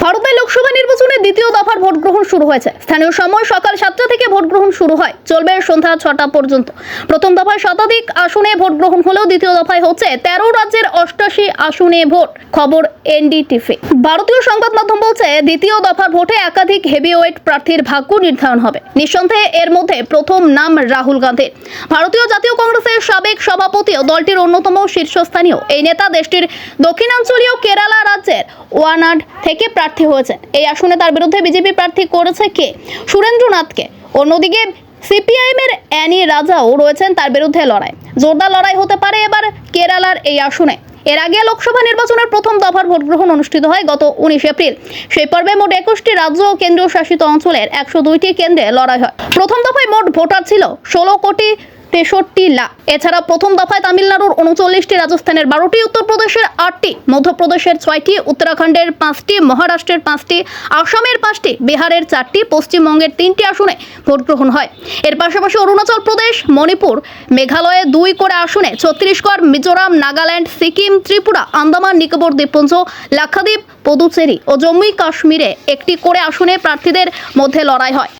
ভারতের লোকসভা নির্বাচনে দ্বিতীয় দফার ভোট গ্রহণ শুরু হয়েছে। স্থানীয় সময় সকাল সাতটা থেকে ভোট গ্রহণ শুরু হয়, চলবে সন্ধ্যা ছটা পর্যন্ত। প্রথম দফায় শতাধিক আসনে ভোট গ্রহণ হলেও দ্বিতীয় দফায় হচ্ছে তেরো রাজ্যের অষ্টাশি আসনে ভোট, খবর এনডিটিভি। ভারতীয় সংবাদ মাধ্যম বলছে, দ্বিতীয় দফার ভোটে একাধিক হেভিওয়েট প্রার্থীর ভাগ্য নির্ধারণ হবে। নিঃসন্দেহে এর মধ্যে প্রথম নাম রাহুল গান্ধীর ভারতীয় জাতীয় কংগ্রেসের সাবেক সভাপতি ও দলটির অন্যতম শীর্ষস্থানীয়। এই নেতা দেশটির দক্ষিণাঞ্চলীয় কেরালা রাজ্যের ওয়ানাড থেকে প্রার্থী হয়েছেন। এই আসনে তার বিরুদ্ধে বিজেপি প্রার্থী করেছে কে? সুরেন্দ্রনাথকে। অন্যদিকে সিপিআইএম এর অ্যানি রাজাও রয়েছেন তার বিরুদ্ধে লড়াই। জোরদার লড়াই হতে পারে এবার কেরালার এই আসনে। এর আগে লোকসভা নির্বাচনের প্রথম দফার ভোট গ্রহণ অনুষ্ঠিত হয় গত উনিশ এপ্রিল। সেই পর্বে মোট একুশটি রাজ্য ও কেন্দ্রীয় শাসিত অঞ্চলের একশো দুইটি কেন্দ্রে লড়াই হয়। প্রথম দফায় মোট ভোটার ছিল ষোলো কোটি তেষট্টি লাখ এছাড়া প্রথম দফায় তামিলনাড়ুর উনচল্লিশটি রাজস্থানের বারোটি, উত্তরপ্রদেশের আটটি, মধ্যপ্রদেশের ছয়টি, উত্তরাখণ্ডের পাঁচটি, মহারাষ্ট্রের পাঁচটি, আসামের পাঁচটি, বিহারের চারটি, পশ্চিমবঙ্গের তিনটি আসনে ভোট গ্রহণ হয়। এর পাশাপাশি অরুণাচল প্রদেশ, মণিপুর, মেঘালয়ে দুই করে আসনে ছত্তিশগড়, মিজোরাম, নাগাল্যান্ড, সিকিম, ত্রিপুরা, আন্দামান, নিকোবর, দ্বীপপুঞ্জ, লাক্ষাদ্বীপ, পুদুচেরি ও জম্মু কাশ্মীরে একটি করে আসনে প্রার্থীদের মধ্যে লড়াই হয়।